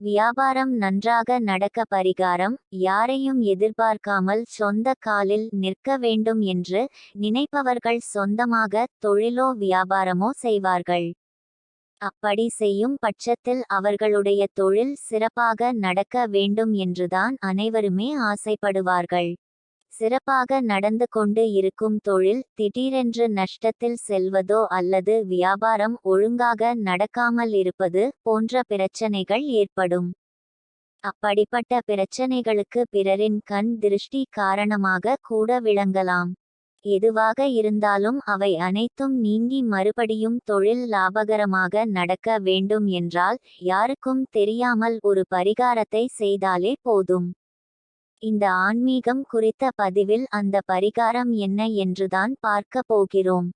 வியாபாரம் நன்றாக நடக்க பரிகாரம் யாரையும் எதிர்பார்க்காமல் சொந்த காலில் நிற்க வேண்டும் என்று நினைப்பவர்கள் சொந்தமாக தொழிலோ வியாபாரமோ செய்வார்கள். அப்படி செய்யும் பட்சத்தில் அவர்களுடைய தொழில் சிறப்பாக நடக்க வேண்டும் என்றுதான் அனைவருமே ஆசைப்படுவார்கள். சிறப்பாக நடந்து கொண்டு இருக்கும் தொழில் திடீரென்று நஷ்டத்தில் செல்வதோ அல்லது வியாபாரம் ஒழுங்காக நடக்காமல் இருப்பது போன்ற பிரச்சனைகள் ஏற்படும். அப்படிப்பட்ட பிரச்சனைகளுக்கு பிறரின் கண் திருஷ்டி காரணமாக கூட விளங்கலாம். எதுவாக இருந்தாலும் அவை அனைத்தும் நீங்கி மறுபடியும் தொழில் லாபகரமாக நடக்க வேண்டும் என்றால் யாருக்கும் தெரியாமல் ஒரு பரிகாரத்தை செய்தாலே போதும். இந்த ஆன்மீகம் குறித்த பதிவில் அந்த பரிகாரம் என்ன என்றுதான் பார்க்க போகிறோம்.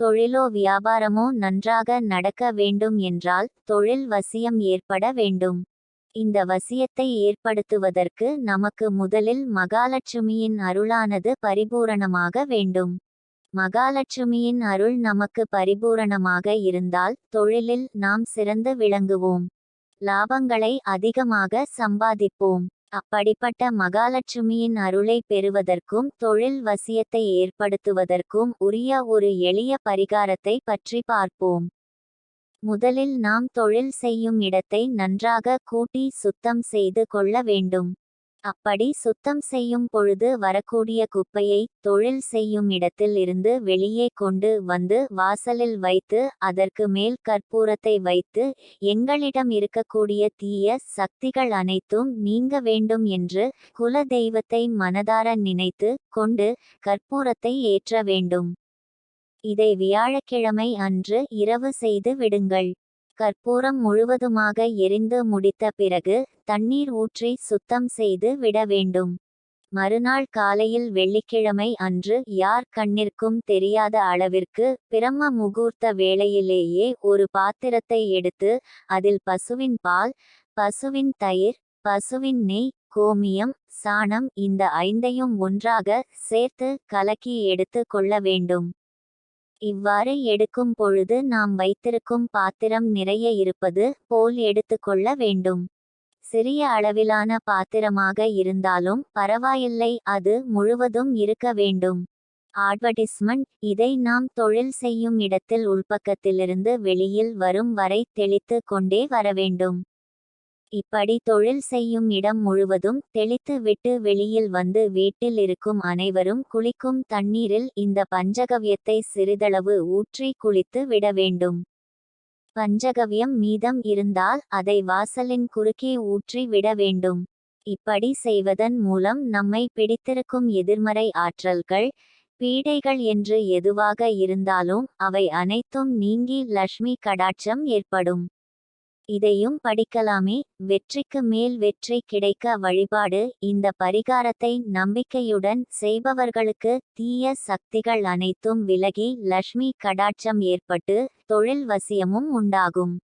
தொழிலோ வியாபாரமோ நன்றாக நடக்க வேண்டும் என்றால் தொழில் வசியம் ஏற்பட வேண்டும். இந்த வசியத்தை ஏற்படுத்துவதற்கு நமக்கு முதலில் மகாலட்சுமியின் அருளானது பரிபூரணமாக வேண்டும். மகாலட்சுமியின் அருள் நமக்கு பரிபூரணமாக இருந்தால் தொழிலில் நாம் சிறந்து விளங்குவோம். லாபங்களை அதிகமாக சம்பாதிப்போம். அப்படிப்பட்ட மகாலட்சுமியின் அருளை பெறுவதற்கும் தொழில் வசியத்தை ஏற்படுத்துவதற்கும் உரிய ஒரு எளிய பரிகாரத்தை பற்றி பார்ப்போம். முதலில் நாம் தொழில் செய்யும் இடத்தை நன்றாக கூட்டி சுத்தம் செய்து கொள்ள வேண்டும். அப்படி சுத்தம் செய்யும் பொழுது வரக்கூடிய குப்பையை தொழில் செய்யும் இடத்தில் இருந்து வெளியே கொண்டு வந்து வாசலில் வைத்து அதற்கு மேல் கற்பூரத்தை வைத்து எங்களிடம் இருக்கக்கூடிய தீய சக்திகள் அனைத்தும் நீங்க வேண்டும் என்று குல தெய்வத்தை மனதார நினைத்து கொண்டு கற்பூரத்தை ஏற்ற வேண்டும். இதை வியாழக்கிழமை அன்று இரவு செய்து விடுங்கள். கற்பூரம் முழுவதுமாக எரிந்து முடித்த பிறகு தண்ணீர் ஊற்றி சுத்தம் செய்து விட வேண்டும். மறுநாள் காலையில் வெள்ளிக்கிழமை அன்று யார் கண்ணிற்கும் தெரியாத அளவிற்கு பிரம்ம முகூர்த்த வேளையிலேயே ஒரு பாத்திரத்தை எடுத்து அதில் பசுவின் பால் பசுவின் தயிர் பசுவின் நெய் கோமியம் சாணம் இந்த ஐந்தையும் ஒன்றாக சேர்த்து கலக்கி எடுத்து கொள்ள வேண்டும். இவ்வாறு எடுக்கும் பொழுது நாம் வைத்திருக்கும் பாத்திரம் நிறைய இருப்பது போல் எடுத்துக்கொள்ள வேண்டும். சிறிய அளவிலான பாத்திரமாக இருந்தாலும் பரவாயில்லை அது முழுவதும் இருக்க வேண்டும். அட்வர்டிஸ்மெண்ட் இதை நாம் தொழில் செய்யும் இடத்தில் உள்பக்கத்திலிருந்து வெளியில் வரும் வரை தெளித்து கொண்டே வர வேண்டும். இப்படி தொழில் செய்யும் இடம் முழுவதும் தெளித்து விட்டு வெளியில் வந்து வீட்டில் இருக்கும் அனைவரும் குளிக்கும் தண்ணீரில் இந்த பஞ்சகவ்யத்தை சிறிதளவு ஊற்றி குளித்து விட வேண்டும். பஞ்சகவ்யம் மீதம் இருந்தால் அதை வாசலின் குறுக்கே ஊற்றி விட வேண்டும். இப்படி செய்வதன் மூலம் நம்மை பிடித்திருக்கும் எதிர்மறை ஆற்றல்கள் பீடைகள் என்று எதுவாக இருந்தாலும் அவை அனைத்தும் நீங்கி லக்ஷ்மி கடாட்சம் ஏற்படும். இதையும் படிக்கலாமே. வெற்றிக்கு மேல் வெற்றி கிடைக்க வழிபாடு. இந்த பரிகாரத்தை நம்பிக்கையுடன் செய்பவர்களுக்கு தீய சக்திகள் அனைத்தும் விலகி லக்ஷ்மி கடாட்சம் ஏற்பட்டு தொழில் வசியமும் உண்டாகும்.